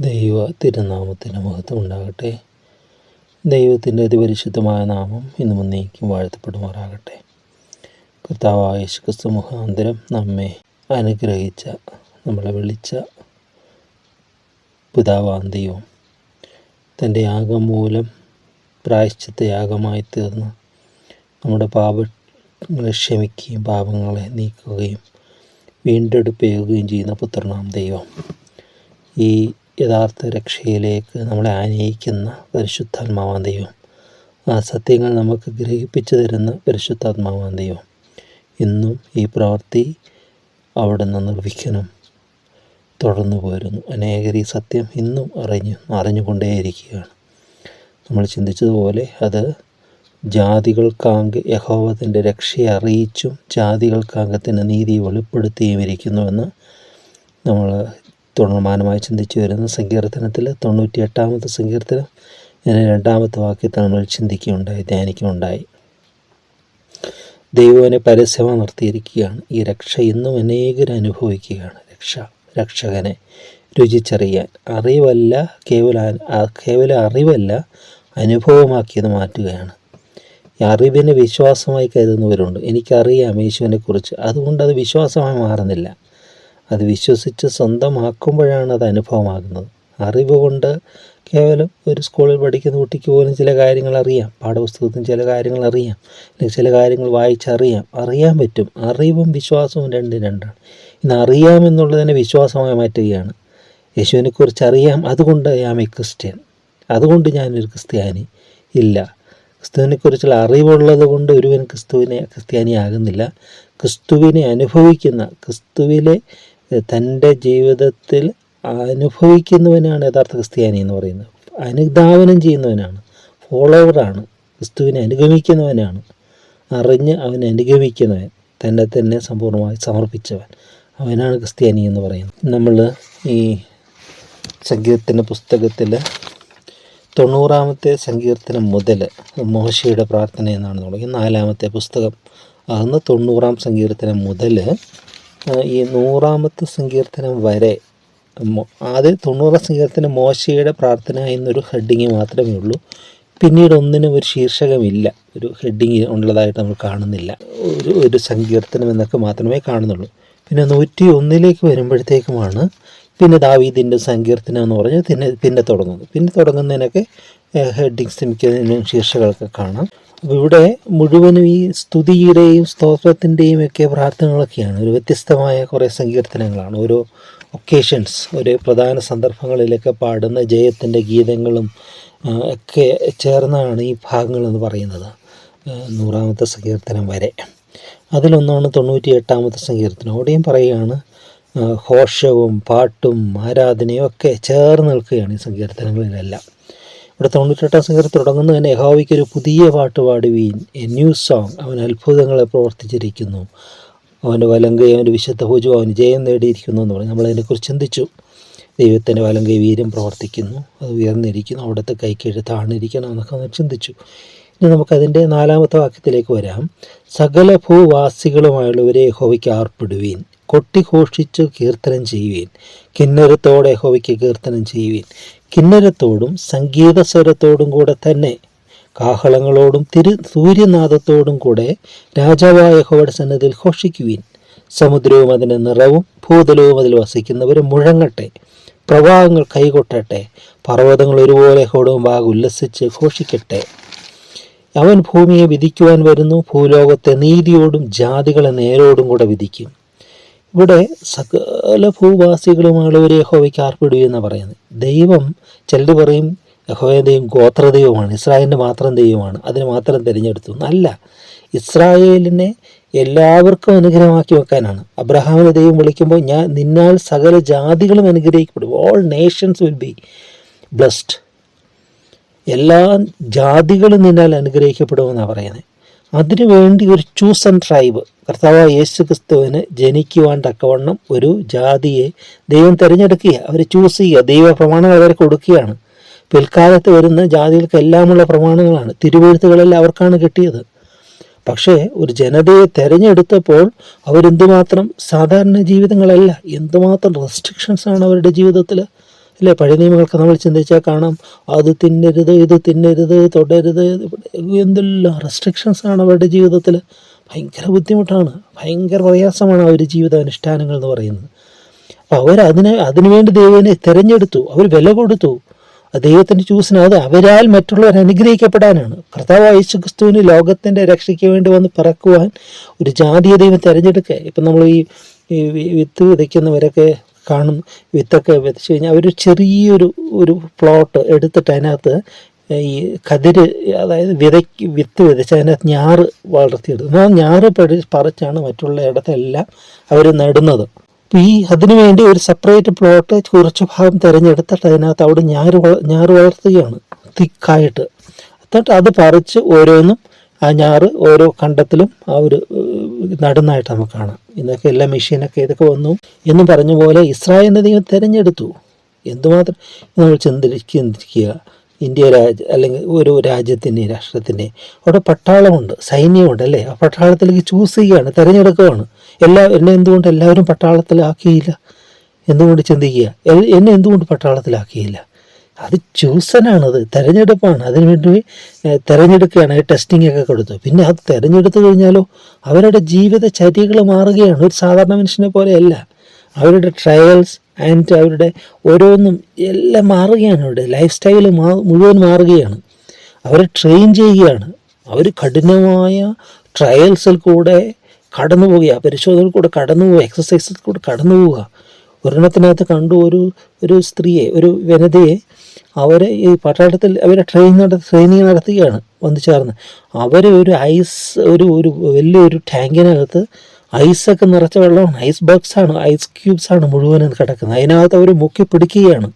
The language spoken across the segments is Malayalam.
ദൈവ തിരുനാമത്തിന് മഹത്വം ഉണ്ടാകട്ടെ. ദൈവത്തിന്റെ അതിപരിശുദ്ധമായ നാമം ഇന്ന് മുന്നേക്കും വാഴ്ത്തപ്പെടുമാറാകട്ടെ. കർത്താവായ യേശുക്രിസ്തു മുഖാന്തരം നമ്മെ അനുഗ്രഹിച്ച നമ്മളെ വിളിച്ച പിതാവാം ദൈവം. തന്റെ യാഗം മൂലം പ്രായശ്ചിത്ത യാഗമായി തീർന്ന് നമ്മുടെ പാപങ്ങളെ ക്ഷമിക്കുകയും പാപങ്ങളെ നീക്കുകയും വീണ്ടെടുപ്പേകുകയും ചെയ്യുന്ന പുത്രനാം ദൈവം. ഈ യഥാർത്ഥ രക്ഷയിലേക്ക് നമ്മളെ ആനയിക്കുന്ന പരിശുദ്ധാത്മാവാൻ ദൈവം. ആ സത്യങ്ങൾ നമുക്ക് ഗ്രഹിപ്പിച്ചു തരുന്ന പരിശുദ്ധാത്മാവാൻ ദൈവം. ഇന്നും ഈ പ്രവൃത്തി അവിടെ നിന്ന് നിർവിഘ്നം തുടർന്നു പോരുന്നു. അനേകർ ഈ സത്യം ഇന്നും അറിഞ്ഞു അറിഞ്ഞുകൊണ്ടേയിരിക്കുകയാണ്. നമ്മൾ ചിന്തിച്ചതുപോലെ അത് ജാതികൾക്കാങ്ക് യഹോവത്തിന്റെ തന്റെ രക്ഷയെ അറിയിച്ചും ജാതികൾക്കാങ്കത്തിന്റെ നീതി വെളിപ്പെടുത്തിയും ഇരിക്കുന്നുവെന്ന് നമ്മൾ തുടർമാനമായി ചിന്തിച്ചു വരുന്ന സങ്കീർത്തനത്തിൽ തൊണ്ണൂറ്റി എട്ടാമത്തെ സങ്കീർത്തനം ഞാൻ രണ്ടാമത്തെ വാക്യത്തിൽ നമ്മൾ ചിന്തിക്കുകയുണ്ടായി ധ്യാനിക്കുകയുണ്ടായി. ദൈവനെ പരസ്യമായി നിർത്തിയിരിക്കുകയാണ്. ഈ രക്ഷ ഇന്നും അനേകർ അനുഭവിക്കുകയാണ്. രക്ഷ രക്ഷകനെ രുചിച്ചറിയാൻ. അറിവല്ല കേവല കേവല അറിവല്ല അനുഭവമാക്കിയത് മാറ്റുകയാണ്. ഈ അറിവിനെ വിശ്വാസമായി കരുതുന്നവരുണ്ട്. എനിക്കറിയാം യേശുവിനെക്കുറിച്ച്. അതുകൊണ്ട് അത് വിശ്വാസമായി മാറുന്നില്ല. അത് വിശ്വസിച്ച് സ്വന്തമാക്കുമ്പോഴാണ് അത് അനുഭവമാകുന്നത്. അറിവ് കൊണ്ട് കേവലം ഒരു സ്കൂളിൽ പഠിക്കുന്ന കുട്ടിക്ക് പോലും ചില കാര്യങ്ങൾ അറിയാം. പാഠപുസ്തകത്തിൽ ചില കാര്യങ്ങൾ അറിയാം. അല്ലെങ്കിൽ ചില കാര്യങ്ങൾ വായിച്ചറിയാം. അറിയാൻ പറ്റും. അറിവും വിശ്വാസവും രണ്ടും രണ്ടാണ്. ഇന്ന് അറിയാമെന്നുള്ളതിനെ വിശ്വാസമായി മാറ്റുകയാണ്. യേശുവിനെക്കുറിച്ച് അറിയാം. അതുകൊണ്ട് ഞാൻ എ ക്രിസ്ത്യൻ. അതുകൊണ്ട് ഞാനൊരു ക്രിസ്ത്യാനി. ഇല്ല. ക്രിസ്തുവിനെക്കുറിച്ചുള്ള അറിവുള്ളത് കൊണ്ട് ഒരുവൻ ക്രിസ്തുവിനെ ക്രിസ്ത്യാനിയാകുന്നില്ല. ക്രിസ്തുവിനെ അനുഭവിക്കുന്ന ക്രിസ്തുവിലെ തന്റെ ജീവിതത്തിൽ അനുഭവിക്കുന്നവനാണ് യഥാർത്ഥ ക്രിസ്ത്യാനി എന്ന് പറയുന്നത്. അനുധാവനം ചെയ്യുന്നവനാണ്. ഫോളോവറാണ്. ക്രിസ്തുവിനെ അനുഗമിക്കുന്നവനാണ്. അറിഞ്ഞ് അവനെ അനുഗമിക്കുന്നവൻ. തന്നെ തന്നെ സമ്പൂർണമായി സമർപ്പിച്ചവൻ. അവനാണ് ക്രിസ്ത്യാനി എന്ന് പറയുന്നത്. നമ്മൾ ഈ സങ്കീർത്തന പുസ്തകത്തിൽ തൊണ്ണൂറാമത്തെ സങ്കീർത്തനം മുതൽ മോശയുടെ പ്രാർത്ഥന എന്നാണ് തുടങ്ങി. നാലാമത്തെ പുസ്തകം. ആകുന്ന തൊണ്ണൂറാം സങ്കീർത്തനം മുതൽ ഈ നൂറാമത്തെ സങ്കീർത്തനം വരെ ആദ്യ തൊണ്ണൂറാം സങ്കീർത്തനം മോശയുടെ പ്രാർത്ഥന എന്നൊരു ഹെഡിങ് മാത്രമേ ഉള്ളൂ. പിന്നീട് ഒന്നിനും ഒരു ശീർഷകമില്ല. ഒരു ഹെഡിങ് ഉള്ളതായിട്ട് നമ്മൾ കാണുന്നില്ല. ഒരു ഒരു സങ്കീർത്തനം എന്നൊക്കെ മാത്രമേ കാണുന്നുള്ളൂ. പിന്നെ നൂറ്റി ഒന്നിലേക്ക് വരുമ്പോഴത്തേക്കുമാണ് പിന്നെ ദാവീദിന്റെ സങ്കീർത്തനം എന്ന് പറഞ്ഞ് പിന്നെ പിന്നെ തുടങ്ങുന്നത്. പിന്നെ തുടങ്ങുന്നതിനൊക്കെ ഹെഡിങ്സ് മിക്കതിനും ശീർഷകളൊക്കെ കാണാം. അപ്പോൾ ഇവിടെ മുഴുവനും ഈ സ്തുതിയുടെയും സ്തോത്രത്തിന്റെയും ഒക്കെ പ്രാർത്ഥനകളൊക്കെയാണ്. ഒരു വ്യത്യസ്തമായ കുറേ സങ്കീർത്തനങ്ങളാണ്. ഓരോ ഒക്കേഷൻസ് ഓരോ പ്രധാന സന്ദർഭങ്ങളിലൊക്കെ പാടുന്ന ജയത്തിന്റെ ഗീതങ്ങളും ഒക്കെ ചേർന്നാണ് ഈ ഭാഗങ്ങളെന്ന് പറയുന്നത്. നൂറാമത്തെ സങ്കീർത്തനം വരെ. അതിലൊന്നാണ് തൊണ്ണൂറ്റി എട്ടാമത്തെ സങ്കീർത്തനം. അവിടെയും പറയുകയാണ് ഘോഷവും പാട്ടും ആരാധനയും ഒക്കെ ചേർന്ന് നിൽക്കുകയാണ് ഈ സങ്കീർത്തനങ്ങളിലെല്ലാം. ഇവിടെ തൊണ്ണൂറ്റെട്ടാം സംഘത്തിൽ തുടങ്ങുന്നത് തന്നെ യഹോവയ്ക്ക് ഒരു പുതിയ പാട്ട് പാടുവീൻ എ ന്യൂ സോങ് അവൻ അത്ഭുതങ്ങളെ പ്രവർത്തിച്ചിരിക്കുന്നു. അവന്റെ വലങ്കൈ അവന്റെ വിശുദ്ധ ഭുജു അവന് ജയം നേടിയിരിക്കുന്നു എന്ന് പറയും നമ്മളതിനെക്കുറിച്ച് ചിന്തിച്ചു. ദൈവത്തിന്റെ വലങ്കൈ വീര്യം പ്രവർത്തിക്കുന്നു. അത് ഉയർന്നിരിക്കുന്നു. അവിടുത്തെ കൈക്കീഴ് താണിരിക്കണം എന്നൊക്കെ ചിന്തിച്ചു. ഇനി നമുക്കതിന്റെ നാലാമത്തെ വാക്യത്തിലേക്ക് വരാം. സകല ഭൂവാസികളുമായുള്ളവരെ ഹോവയ്ക്ക് ആർപ്പിടുവീൻ. കൊട്ടിഘോഷിച്ച് കീർത്തനം ചെയ്യുവീൻ. കിന്നരത്തോടെ ഹോവയ്ക്ക് കീർത്തനം ചെയ്യുവീൻ. കിന്നരത്തോടും സംഗീതസ്വരത്തോടും കൂടെ തന്നെ കാഹളങ്ങളോടും തിരു സൂര്യനാഥത്തോടും കൂടെ രാജാവായ ഹോവയുടെ സന്നദ്ധിയിൽ ഘോഷിക്കുവീൻ. സമുദ്രവും അതിന്റെ നിറവും ഭൂതലവും അതിൽ വസിക്കുന്നവരും മുഴങ്ങട്ടെ. പ്രവാഹങ്ങൾ കൈകൊട്ടട്ടെ. പർവതങ്ങൾ ഒരുപോലെ ഹോടവും ബാഗ് ഉല്ലസിച്ച് ഘോഷിക്കട്ടെ. അവൻ ഭൂമിയെ വിധിക്കുവാൻ വരുന്നു. ഭൂലോകത്തെ നീതിയോടും ജാതികളെ നേരോടും കൂടെ വിധിക്കും. ഇവിടെ സകല ഭൂവാസികളുമായുള്ളവരെ യഹോവയ്ക്ക് ആർപ്പിടുക എന്ന് പറയുന്നത്. ദൈവം ചിലർ പറയും യഹോവ ദൈവം ഗോത്രദൈവമാണ് ഇസ്രായേലിന്റെ മാത്രം ദൈവമാണ് അതിന് മാത്രം തിരഞ്ഞെടുത്തു. അല്ല ഇസ്രായേലിനെ എല്ലാവർക്കും അനുഗ്രഹമാക്കി വെക്കാനാണ്. അബ്രഹാമിനെ ദൈവം വിളിക്കുമ്പോൾ ഞാൻ നിന്നാൽ സകല ജാതികളും അനുഗ്രഹിക്കപ്പെടും. All nations will be blessed എല്ലാ ജാതികളും നിന്നാൽ അനുഗ്രഹിക്കപ്പെടുമെന്നാണ് പറയുന്നത്. അതിനു വേണ്ടി ഒരു ചൂസൺ ട്രൈബ് കർത്താവ് യേശു ക്രിസ്തുവിന് ജനിക്കുവാൻ തക്കവണ്ണം ഒരു ജാതിയെ ദൈവം തിരഞ്ഞെടുക്കുക അവരെ ചൂസ് ചെയ്യുക. ദൈവ പ്രമാണങ്ങൾ അവരെ കൊടുക്കുകയാണ്. പിൽക്കാലത്ത് വരുന്ന ജാതികൾക്കെല്ലാമുള്ള പ്രമാണങ്ങളാണ്. തിരുവഴുത്തുകളെല്ലാം അവർക്കാണ് കിട്ടിയത്. പക്ഷേ ഒരു ജനതയെ തിരഞ്ഞെടുത്തപ്പോൾ അവരെന്തുമാത്രം സാധാരണ ജീവിതങ്ങളല്ല എന്തുമാത്രം റെസ്ട്രിക്ഷൻസ് ആണ് അവരുടെ ജീവിതത്തിൽ അല്ലേ? പഴയ നിയമങ്ങളൊക്കെ നമ്മൾ ചിന്തിച്ചാൽ കാണാം. അത് തിന്നരുത് ഇത് തിന്നരുത് തൊടരുത് എന്തെല്ലാം റെസ്ട്രിക്ഷൻസ് ആണ് അവരുടെ ജീവിതത്തിൽ ഭയങ്കര ബുദ്ധിമുട്ടാണ്. ഭയങ്കര പ്രയാസമാണ് ആ ഒരു ജീവിത അനുഷ്ഠാനങ്ങൾ എന്ന് പറയുന്നത്. അപ്പോൾ അവർ അതിനെ അതിനുവേണ്ടി ദൈവനെ തിരഞ്ഞെടുത്തു. അവർ വില കൊടുത്തു. ദൈവത്തിന്റെ ചൂസിന് അത് അവരാൽ മറ്റുള്ളവർ അനുഗ്രഹിക്കപ്പെടാനാണ്. കർത്താവ് യേശു ക്രിസ്തുവിന് ലോകത്തിന്റെ രക്ഷയ്ക്ക് വേണ്ടി വന്ന് പിറക്കുവാൻ ഒരു ജാതീയ ദൈവം തിരഞ്ഞെടുക്കുക. ഇപ്പം നമ്മൾ ഈ വിത്ത് വിതയ്ക്കുന്നവരൊക്കെ കാണും. വിത്തൊക്കെ വിതച്ച് കഴിഞ്ഞാൽ അവർ ചെറിയൊരു ഒരു പ്ലോട്ട് എടുത്തിട്ട് അതിനകത്ത് ഈ കതിര് അതായത് വിതയ്ക്ക് വിത്ത് വിതച്ച് അതിനകത്ത് ഞാറ് വളർത്തിയെടുക്കും ആ ഞാറ് പടി പറിച്ചാണ് മറ്റുള്ള ഇടത്തെല്ലാം അവർ നടുന്നത്. അപ്പോൾ ഈ അതിനു വേണ്ടി ഒരു സെപ്പറേറ്റ് പ്ലോട്ട് കുറച്ച് ഭാഗം തിരഞ്ഞെടുത്തിട്ട് അതിനകത്ത് അവിടെ ഞാറ് ഞാറ് വളർത്തുകയാണ് തിക്കായിട്ട്. എന്നിട്ട് അത് പറിച്ച് ഓരോന്നും ആ ഞാറ് ഓരോ കണ്ടത്തിലും ആ ഒരു നടന്നായിട്ട് നമുക്ക് കാണാം. ഇന്നൊക്കെ എല്ലാ മെഷീനൊക്കെ ഇതൊക്കെ വന്നു എന്ന് പറഞ്ഞ പോലെ ഇസ്രായേലിനെ ദൈവം തിരഞ്ഞെടുത്തു. എന്തുമാത്രം നമ്മൾ ചിന്തിരിക്കുക ഇന്ത്യ രാജ്യ അല്ലെങ്കിൽ ഒരു രാജ്യത്തിന്റെ രാഷ്ട്രത്തിന്റെ അവിടെ പട്ടാളമുണ്ട് സൈന്യമുണ്ട് അല്ലേ? ആ പട്ടാളത്തിലേക്ക് ചൂസ് ചെയ്യുകയാണ് തിരഞ്ഞെടുക്കുകയാണ്. എല്ലാ എന്നെ എന്തുകൊണ്ട് എല്ലാവരും പട്ടാളത്തിലാക്കിയില്ല? എന്തുകൊണ്ട് ചിന്തിക്കുക? എന്നെ എന്തുകൊണ്ട് പട്ടാളത്തിലാക്കിയില്ല? അത് ചൂസനാണത് തിരഞ്ഞെടുപ്പാണ്. അതിനുവേണ്ടി വേണ്ടി തിരഞ്ഞെടുക്കുകയാണ് ടെസ്റ്റിംഗ് ഒക്കെ കൊടുത്തു. പിന്നെ അത് തിരഞ്ഞെടുത്തു കഴിഞ്ഞാലോ അവരുടെ ജീവിത ചര്യകൾ മാറുകയാണ്. ഒരു സാധാരണ മനുഷ്യനെ പോലെയല്ല. അവരുടെ ട്രയൽസ് ആൻഡ് അവരുടെ ഓരോന്നും എല്ലാം മാറുകയാണ് അവരുടെ ലൈഫ് സ്റ്റൈൽ മാ മുഴുവൻ മാറുകയാണ്. അവരെ ട്രെയിൻ ചെയ്യുകയാണ്. അവർ കഠിനമായ ട്രയൽസിൽ കൂടെ കടന്നു പോവുക പരിശോധനയിൽ കൂടെ കടന്നു പോവുക എക്സസൈസിൽ കൂടെ കടന്നു പോവുക. ഒരെണ്ണത്തിനകത്ത് കണ്ടു ഒരു ഒരു സ്ത്രീയെ ഒരു വനിതയെ അവരെ ഈ പട്ടാളത്തിൽ അവരെ ട്രെയിൻ നട ട്രെയിനിങ് നടത്തുകയാണ് വന്നു ചേർന്ന്. അവരെ ഒരു ഐസ് ഒരു ഒരു വലിയൊരു ടാങ്കിനകത്ത് ഐസൊക്കെ നിറച്ച വെള്ളമാണ്. ഐസ് ബോക്സ് ആണ്. ഐസ് ക്യൂബ്സ് ആണ് മുഴുവനും കിടക്കുന്നത്. അതിനകത്ത് അവർ മുക്കി പിടിക്കുകയാണ്.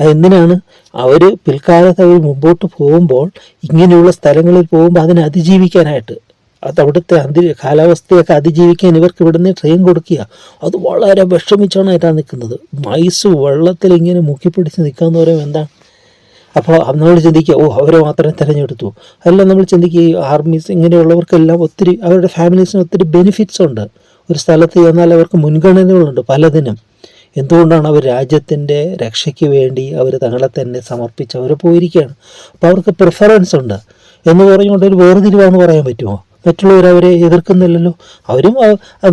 അതെന്തിനാണ് അവർ പിൽക്കാലത്ത് അവർ മുമ്പോട്ട് പോകുമ്പോൾ ഇങ്ങനെയുള്ള സ്ഥലങ്ങളിൽ പോകുമ്പോൾ അതിനെ അതിജീവിക്കാനായിട്ട്. അത് അവിടുത്തെ അന്തി കാലാവസ്ഥയൊക്കെ അതിജീവിക്കാൻ ഇവർക്ക് ഇവിടുന്ന് ട്രെയിൻ കൊടുക്കുക. അത് വളരെ വിഷമിച്ചാണ് അതിനകത്ത് നിൽക്കുന്നത്. ഐസ് വെള്ളത്തിൽ ഇങ്ങനെ മുക്കിപ്പിടിച്ച് നിൽക്കുക എന്ന് പറയുമ്പോൾ എന്താണ്? അപ്പോൾ നമ്മൾ ചിന്തിക്കുക ഓ അവരെ മാത്രമേ തിരഞ്ഞെടുത്തു. അതെല്ലാം നമ്മൾ ചിന്തിക്കുക ഈ ആർമീസ് ഇങ്ങനെയുള്ളവർക്കെല്ലാം ഒത്തിരി അവരുടെ ഫാമിലീസിന് ഒത്തിരി ബെനിഫിറ്റ്സ് ഉണ്ട്. ഒരു സ്ഥലത്ത് ചെന്നാൽ അവർക്ക് മുൻഗണനകളുണ്ട് പലതിനും. എന്തുകൊണ്ടാണ് അവർ രാജ്യത്തിന്റെ രക്ഷയ്ക്ക് വേണ്ടി അവർ തങ്ങളെ തന്നെ സമർപ്പിച്ച് അവർ പോയിരിക്കുകയാണ്? അപ്പോൾ അവർക്ക് പ്രിഫറൻസ് ഉണ്ട്. എന്ന് പറഞ്ഞുകൊണ്ട് ഒരു വേർതിരിവാണെന്ന് പറയാൻ പറ്റുമോ? മറ്റുള്ളവർ അവരെ എതിർക്കുന്നില്ലല്ലോ. അവരും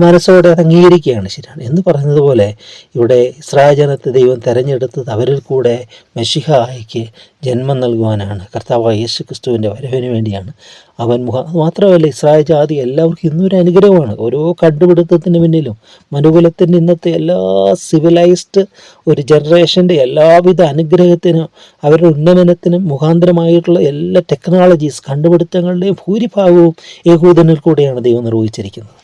മനസ്സോടെ അത് അംഗീകരിക്കുകയാണ് ശരിയാണ്. എന്ന് പറയുന്നത് പോലെ ഇവിടെ ഇസ്രായേൽ ജനത്തെ ദൈവം തെരഞ്ഞെടുത്തത് അവരിൽ കൂടെ മെഷിഹായിക്ക് ജന്മം നൽകുവാനാണ്. കർത്താവ് യേശു ക്രിസ്തുവിന്റെ വരവിന് വേണ്ടിയാണ് അവൻ മുഖ മാത്രമല്ല ഇസ്രായേൽ ജാതി എല്ലാവർക്കും ഇന്നൊരു അനുഗ്രഹമാണ്. ഓരോ കണ്ടുപിടുത്തത്തിന് പിന്നിലും മനുകുലത്തിന്റെ ഇന്നത്തെ എല്ലാ സിവിലൈസ്ഡ് ഒരു ജനറേഷന്റെ എല്ലാവിധ അനുഗ്രഹത്തിനും അവരുടെ ഉന്നമനത്തിനും മുഖാന്തരമായിട്ടുള്ള എല്ലാ ടെക്നോളജീസ് കണ്ടുപിടുത്തങ്ങളുടെയും ഭൂരിഭാഗവും യഹൂദനിൽ കൂടെയാണ് ദൈവം നിർവഹിച്ചിരിക്കുന്നത്.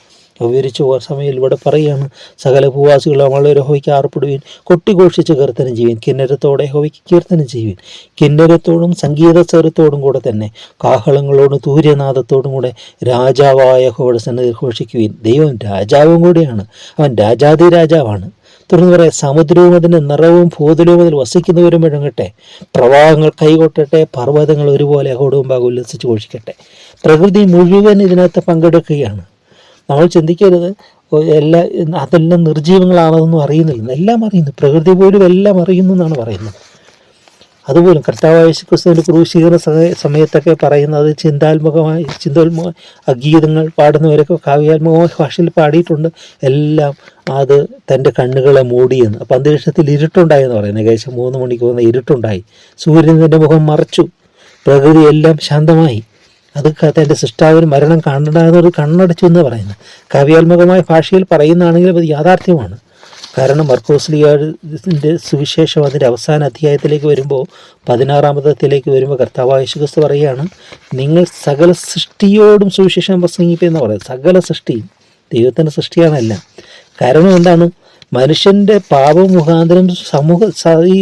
വിവരിച്ചു പോകാൻ സമയം ഇവിടെ പറയുകയാണ് സകല ഭൂവാസികളും വളരെ ഹോയ്ക്ക് ആർപ്പിടുവീൻ. കൊട്ടിഘോഷിച്ച് കീർത്തനം ചെയ്യും കിന്നരത്തോടെ ഹോയ്ക്ക് കീർത്തനം ചെയ്യും കിന്നരത്തോടും സംഗീത സ്വരത്തോടും കൂടെ തന്നെ കാഹളങ്ങളോടും തൂര്യനാഥത്തോടും കൂടെ രാജാവായ ഹോയുടെ സന്നിധി ഘോഷിക്കുവിൻ. ദൈവം രാജാവും കൂടിയാണ്. അവൻ രാജാതി രാജാവാണ്. തുടർന്ന് പറയാം സമുദ്രവും അതിന്റെ നിറവും ഭൂതലവും അതിൽ വസിക്കുന്നവരും മുഴങ്ങട്ടെ പ്രവാഹങ്ങൾ കൈകൊട്ടട്ടെ പർവതങ്ങൾ ഒരുപോലെ അഹോടുമ്പാകെ ഉല്ലസിച്ച് ഘോഷിക്കട്ടെ. പ്രകൃതി മുഴുവൻ ഇതിനകത്ത് പങ്കെടുക്കുകയാണ്. നമ്മൾ ചിന്തിക്കരുത്. എല്ലാം അതെല്ലാം നിർജീവങ്ങളാണെന്നൊന്നും അറിയുന്നില്ല. എല്ലാം അറിയുന്നു. പ്രകൃതി പോലും എല്ലാം അറിയുന്നു എന്നാണ് പറയുന്നത്. അതുപോലും കർത്താവായ ക്രിസ്തുവിന്റെ ക്രൂശീകരണ സമയ- സമയത്തൊക്കെ പറയുന്നത് ചിന്താത്മകമായ ചിന്തോത്മക അഗീതങ്ങൾ പാടുന്നവരൊക്കെ കാവ്യാത്മകമായ ഭാഷയിൽ പാടിയിട്ടുണ്ട്. എല്ലാം അത് തന്റെ കണ്ണുകളെ മൂടിയെന്ന്. അപ്പം അന്തരീക്ഷത്തിൽ ഇരുട്ടുണ്ടായെന്ന് പറയുന്നത് ഏകദേശം മൂന്ന് മണിക്ക് പോകുന്ന ഇരുട്ടുണ്ടായി. സൂര്യൻ തന്റെ മുഖം മറച്ചു. പ്രകൃതി എല്ലാം ശാന്തമായി. അത് തന്റെ സൃഷ്ടാവിന് മരണം കാണേണ്ടതെന്നൊരു കണ്ണടച്ചു എന്ന് പറയുന്നത്. കാവ്യാത്മകമായ ഭാഷയിൽ പറയുന്നതാണെങ്കിലും അത് യാഥാർത്ഥ്യമാണ്. കാരണം മർക്കോസ്ലിയാടിന്റെ സുവിശേഷം അതിന്റെ അവസാന അധ്യായത്തിലേക്ക് വരുമ്പോൾ പതിനാറാമതത്തിലേക്ക് വരുമ്പോൾ കർത്താവായ യേശുക്രിസ്തു പറയുകയാണ് നിങ്ങൾ സകല സൃഷ്ടിയോടും സുവിശേഷം പ്രസംഗിപ്പെന്ന് പറയുന്നത്. സകല സൃഷ്ടിയും ദൈവത്തിന്റെ സൃഷ്ടിയാണല്ല കാരണം എന്താണ്? മനുഷ്യന്റെ പാപം മുഖാന്തരം സമൂഹ ഈ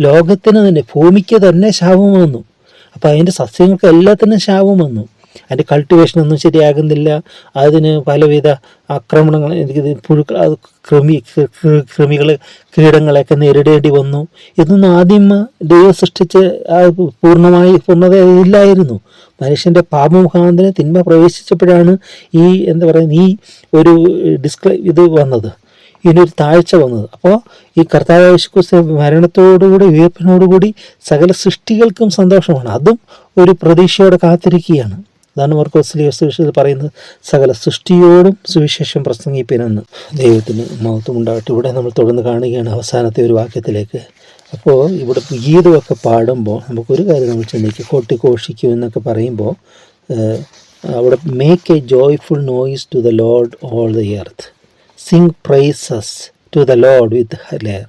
ലോകത്തിന് തന്നെ ഭൂമിക്ക് തന്നെ ശാപം വന്നു അപ്പോൾ അതിന്റെ സസ്യങ്ങൾക്ക് എല്ലാത്തിനും ശാപം വന്നു. അതിന്റെ കൾട്ടിവേഷനൊന്നും ശരിയാകുന്നില്ല. അതിന് പലവിധ ആക്രമണങ്ങൾ എനിക്ക് പുഴുക്കൾ അത് കൃമി കൃമികൾ കീടങ്ങളെയൊക്കെ നേരിടേണ്ടി വന്നു. ഇതൊന്നും ആദ്യം ദൈവം സൃഷ്ടിച്ച് പൂർണമായി പൂർണത ഇല്ലായിരുന്നു. മനുഷ്യന്റെ പാപമുഖാന്തരം തിന്മ പ്രവേശിച്ചപ്പോഴാണ് ഈ എന്താ പറയുക ഈ ഒരു ഡിസ്ക്ലൈ ഇത് വന്നത്. ഇതിനൊരു താഴ്ച വന്നത്. അപ്പോൾ ഈ കർത്താവ് യേശുക്രിസ്തു മരണത്തോടുകൂടി ഉയർപ്പിനോടുകൂടി സകല സൃഷ്ടികൾക്കും സന്തോഷമാണ്. അതും ഒരു പ്രതീക്ഷയോടെ കാത്തിരിക്കുകയാണ്. അതാണ് മർക്കോസിലെ സുവിശേഷത്തിൽ പറയുന്നത്. സകല സൃഷ്ടിയോടും സുവിശേഷം പ്രസംഗിപ്പിനെന്ന് ദൈവത്തിന് മഹത്വം ഉണ്ടാകട്ടെ ഇവിടെ നമ്മൾ തുടർന്ന് കാണുകയാണ് അവസാനത്തെ ഒരു വാക്യത്തിലേക്ക്. അപ്പോൾ ഇവിടെ ഗീതമൊക്കെ പാടുമ്പോൾ നമുക്കൊരു കാര്യം നമ്മൾ ചിന്തിക്കും കൊട്ടിഘോഷിക്കും എന്നൊക്കെ പറയുമ്പോൾ അവിടെ make a joyful noise to the lord all the earth sing praises to the lord with lyre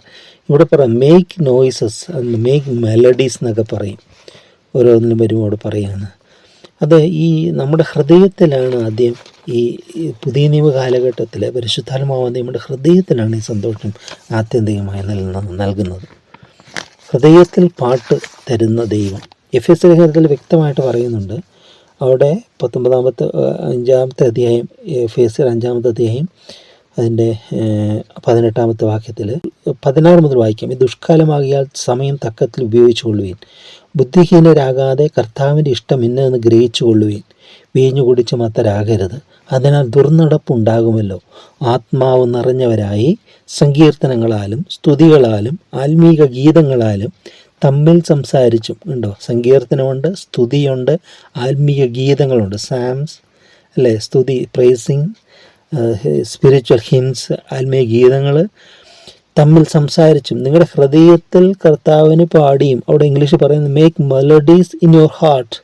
ഇവിടെ പറയാം മേക്ക് നോയിസസ് മേക്ക് മെലഡീസ് എന്നൊക്കെ പറയും. ഓരോന്നിനും വരുമ്പോൾ പറയാണ്. അത് ഈ നമ്മുടെ ഹൃദയത്തിലാണ് ആദ്യം ഈ പുതിയ നിയമ കാലഘട്ടത്തിൽ പരിശുദ്ധാത്മാവ് നമ്മുടെ ഹൃദയത്തിലാണ് ഈ സന്തോഷം ആത്യന്തികമായി നൽകുന്നത്. ഹൃദയത്തിൽ പാട്ട് തരുന്ന ദൈവം. എഫ് എസ് ലേഖനത്തിൽ വ്യക്തമായിട്ട് പറയുന്നുണ്ട്. അവിടെ പത്തൊമ്പതാമത്തെ അഞ്ചാമത്തെ അധ്യായം എഫ് എസ് അഞ്ചാമത്തെ അധ്യായം അതിന്റെ പതിനെട്ടാമത്തെ വാക്യത്തിൽ പതിനാറ് മുതൽ വായിക്കാം. ഈ ദുഷ്കാലമാകിയാൽ സമയം തക്കത്തിൽ ഉപയോഗിച്ചു കൊള്ളുവീൻ ബുദ്ധിഹീനരാകാതെ കർത്താവിന്റെ ഇഷ്ടം ഇന്നതെന്ന് ഗ്രഹിച്ചു കൊള്ളുവീൻ വീഞ്ഞു കുടിച്ച് മത്തരാകരുത്. അതിനാൽ ദുർനടപ്പുണ്ടാകുമല്ലോ. ആത്മാവ് നിറഞ്ഞവരായി സങ്കീർത്തനങ്ങളാലും സ്തുതികളാലും ആത്മീക ഗീതങ്ങളാലും തമ്മിൽ സംസാരിച്ചും. ഉണ്ടോ സങ്കീർത്തനമുണ്ട് സ്തുതിയുണ്ട് ആത്മീയ ഗീതങ്ങളുണ്ട്. സാംസ് അല്ലേ? സ്തുതി പ്രൈസിങ് സ്പിരിച്വൽ ഹിംസ് ആത്മീയ ഗീതങ്ങൾ തമ്മിൽ സംസാരിച്ചും നിങ്ങളുടെ ഹൃദയത്തിൽ കർത്താവിന് പാടിയും അവിടെ ഇംഗ്ലീഷ് പറയുന്നത് make melodies in your heart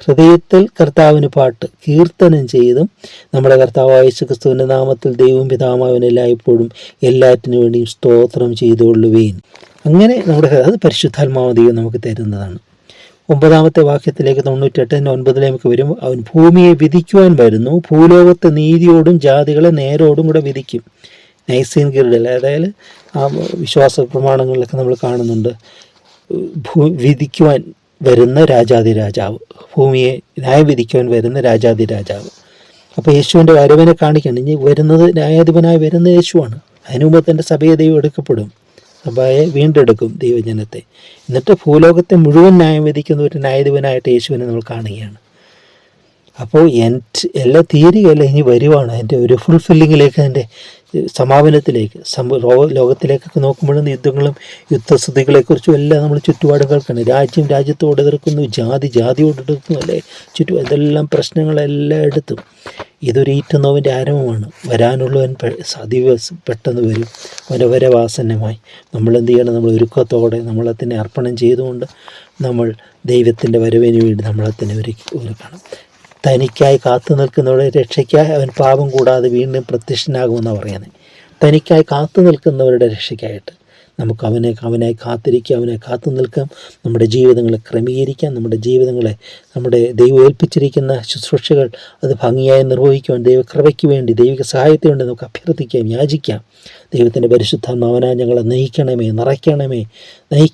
ഹൃദയത്തിൽ കർത്താവിന് പാട്ട് കീർത്തനം ചെയ്തും നമ്മുടെ കർത്താവ് യേശു ക്രിസ്തുവിന്റെ നാമത്തിൽ ദൈവം പിതാമാവിന് എല്ലായ്പ്പോഴും എല്ലാറ്റിനു വേണ്ടിയും സ്തോത്രം ചെയ്തുകൊള്ളുകയും അങ്ങനെ നമ്മുടെ അത് പരിശുദ്ധാത്മാവ് ദൈവം നമുക്ക് തരുന്നതാണ്. ഒമ്പതാമത്തെ വാക്യത്തിലേക്ക് തൊണ്ണൂറ്റെട്ടിന്റെ ഒൻപതിലേക്ക് വരും. അവൻ ഭൂമിയെ വിധിക്കുവാൻ വരുന്നു. ഭൂലോകത്തെ നീതിയോടും ജാതികളെ നേരോടും കൂടെ വിധിക്കും. നൈസീൻ ഗിർഡൽ അതായത് ആ വിശ്വാസ പ്രമാണങ്ങളിലൊക്കെ നമ്മൾ കാണുന്നുണ്ട്. ഭൂ വിധിക്കുവാൻ വരുന്ന രാജാതി രാജാവ് ഭൂമിയെ ന്യായം വിധിക്കുവാൻ വരുന്ന രാജാതി രാജാവ്. അപ്പോൾ യേശുവിന്റെ വരവിനെ കാണിക്കണം ഇനി വരുന്നത് ന്യായാധിപനായി വരുന്ന യേശുവാണ്. അതിനു മുമ്പ് തന്റെ സഭയെ എടുക്കപ്പെടും. സഭയെ വീണ്ടെടുക്കും ദൈവജനത്തെ. എന്നിട്ട് ഭൂലോകത്തെ മുഴുവൻ ന്യായം വിധിക്കുന്ന ഒരു ന്യായാധിപനായിട്ട് യേശുവിനെ നമ്മൾ കാണുകയാണ്. അപ്പോൾ എന്റെ എല്ലാ തീരുകയല്ല ഇനി വരുവാണ്. എന്റെ ഒരു ഫുൾഫില്ലിങ്ങിലേക്ക് എന്റെ സമാപനത്തിലേക്ക് സംഭവ ലോകത്തിലേക്കൊക്കെ നോക്കുമ്പോഴും യുദ്ധങ്ങളും യുദ്ധസ്ഥിതികളെക്കുറിച്ചും എല്ലാം നമ്മൾ ചുറ്റുപാടും കേൾക്കണം. രാജ്യം രാജ്യത്തോട് എതിർക്കുന്നു ജാതി ജാതിയോട് എതിർക്കുന്നു അല്ലേ? ചുറ്റു ഇതെല്ലാം പ്രശ്നങ്ങളെല്ലാം എടുത്തും. ഇതൊരു ഈറ്റുന്നവന്റെ ആരംഭമാണ്. വരാനുള്ളവൻ പെ- പെട്ടെന്ന് വരും. അവന്റെ വാസന്യമായി നമ്മൾ എന്ത് ചെയ്യണം? നമ്മൾ ഒരുക്കത്തോടെ നമ്മളെ തന്നെ അർപ്പണം ചെയ്തുകൊണ്ട് നമ്മൾ ദൈവത്തിന്റെ വരവിന് വേണ്ടി നമ്മളെ തന്നെ ഒരുക്കി ഒരുക്കണം. തനിക്കായി കാത്തു നിൽക്കുന്നവരുടെ രക്ഷയ്ക്കായി അവൻ പാപം കൂടാതെ വീണ്ടും പ്രത്യക്ഷനാകുമെന്നാണ് പറയുന്നത്. തനിക്കായി കാത്തു നിൽക്കുന്നവരുടെ രക്ഷയ്ക്കായിട്ട് നമുക്ക് അവനെ അവനായി കാത്തിരിക്കാം അവനെ കാത്തു നിൽക്കാം. നമ്മുടെ ജീവിതങ്ങളെ ക്രമീകരിക്കാം. നമ്മുടെ ജീവിതങ്ങളെ നമ്മുടെ ദൈവം ഏൽപ്പിച്ചിരിക്കുന്ന ശുശ്രൂഷകൾ അത് ഭംഗിയായി നിർവഹിക്കുവാൻ ദൈവകൃപയ്ക്ക് വേണ്ടി ദൈവിക സഹായത്തിന് വേണ്ടി നമുക്ക് അഭ്യർത്ഥിക്കാം യാചിക്കാം. ദൈവത്തിന്റെ പരിശുദ്ധാത്മാവനാ ഞങ്ങളെ നയിക്കണമേ നിറയ്ക്കണമേ നയി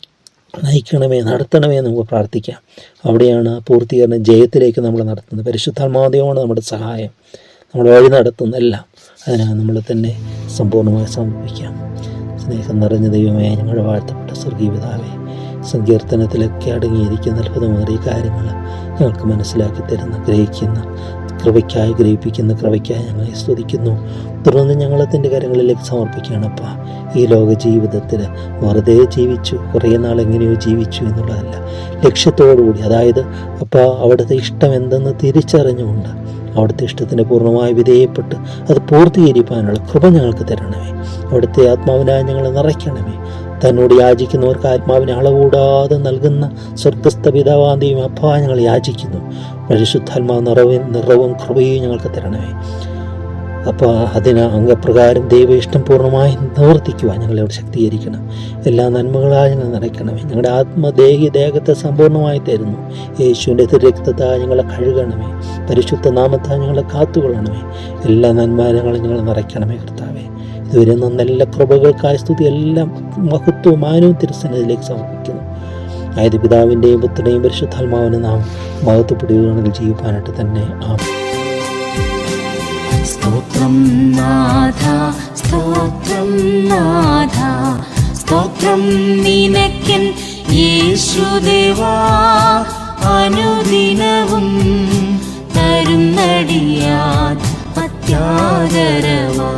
നയിക്കണമേ നടത്തണമേ നമുക്ക് പ്രാർത്ഥിക്കാം. അവിടെയാണ് പൂർത്തീകരണം ജയത്തിലേക്ക് നമ്മൾ നടത്തുന്നത്. പരിശുദ്ധാത്മാദയമാണ് നമ്മുടെ സഹായം. നമ്മൾ വഴി നടത്തുന്ന എല്ലാം അതിനാണ് നമ്മൾ തന്നെ സമ്പൂർണമായി സമർപ്പിക്കാം. സ്നേഹം നിറഞ്ഞ ദൈവമേ ഞങ്ങളുടെ വാഴ്ത്തപ്പെട്ട സ്വർഗീപിതാവേ സങ്കീർത്തനത്തിലൊക്കെ അടങ്ങിയിരിക്കുന്ന അത്ഭുതമേറിയ കാര്യങ്ങൾ ഞങ്ങൾക്ക് മനസ്സിലാക്കി തരുന്ന ഗ്രഹിക്കുന്ന കൃപയ്ക്കായി ഗ്രഹിപ്പിക്കുന്ന കൃപയ്ക്കായി ഞങ്ങളെ സ്തുതിക്കുന്നു. തുടർന്ന് ഞങ്ങളതിന്റെ കാര്യങ്ങളിലേക്ക് സമർപ്പിക്കുകയാണപ്പ ഈ ലോക ജീവിതത്തിൽ വെറുതെ ജീവിച്ചു കുറേ നാൾ എങ്ങനെയോ ജീവിച്ചു എന്നുള്ളതല്ല ലക്ഷ്യത്തോടുകൂടി അതായത് അപ്പോൾ അവിടുത്തെ ഇഷ്ടം എന്തെന്ന് തിരിച്ചറിഞ്ഞുകൊണ്ട് അവിടുത്തെ ഇഷ്ടത്തിന് പൂർണമായി വിധേയപ്പെട്ട് അത് പൂർത്തീകരിക്കാനുള്ള കൃപ ഞങ്ങൾക്ക് തരണമേ. അവിടുത്തെ ആത്മാവിനായി ഞങ്ങളെ നിറയ്ക്കണമേ. തന്നോട് യാചിക്കുന്നവർക്ക് ആത്മാവിനെ അളവൂടാതെ നൽകുന്ന സ്വർഗസ്ഥ പിതാവാന്തിയും അപ്പ ഞങ്ങൾ യാചിക്കുന്നു. പരിശുദ്ധാത്മാവ് നിറവും നിറവും കൃപയും ഞങ്ങൾക്ക് തരണമേ. അപ്പോൾ അതിന് അംഗപ്രകാരം ദൈവ ഇഷ്ടം പൂർണമായി നിവർത്തിക്കുവാൻ ഞങ്ങളോട് ശക്തീകരിക്കണം. എല്ലാ നന്മകളായി നിറയ്ക്കണമേ ഞങ്ങളുടെ ആത്മദേഹി ദേഹത്തെ സമ്പൂർണമായി തരുന്നു. യേശുവിന്റെ തിരക്തത്താൽ ഞങ്ങളെ കഴുകണമേ. പരിശുദ്ധ നാമത്താൽ ഞങ്ങളെ കാത്തുകൊള്ളണമേ. എല്ലാ നന്മാനങ്ങളും ഞങ്ങൾ നിറയ്ക്കണമേ കർത്താവേ. ഇതുവരെ നിന്ന എല്ലാ കൃപകൾക്കായ സ്തുതി എല്ലാം മഹത്വവും മാനവും തിരുസന്നിധിയിലേക്ക് സമർപ്പിക്കുന്നു. അതായത് പിതാവിന്റെയും പുത്രനെയും പരിശുദ്ധാത്മാവിനെ നാം മഹത്വപ്പെടുകയാണെങ്കിൽ ജീവിക്കാനായിട്ട് തന്നെ. ആ സ്തോത്രം നാഥ സ്തോത്രം നാഥ സ്തോത്രം നിനക്കൻ യേശുദേവാ അനുദിനവും തരുന്നടിയാ അത്യാദരവാ.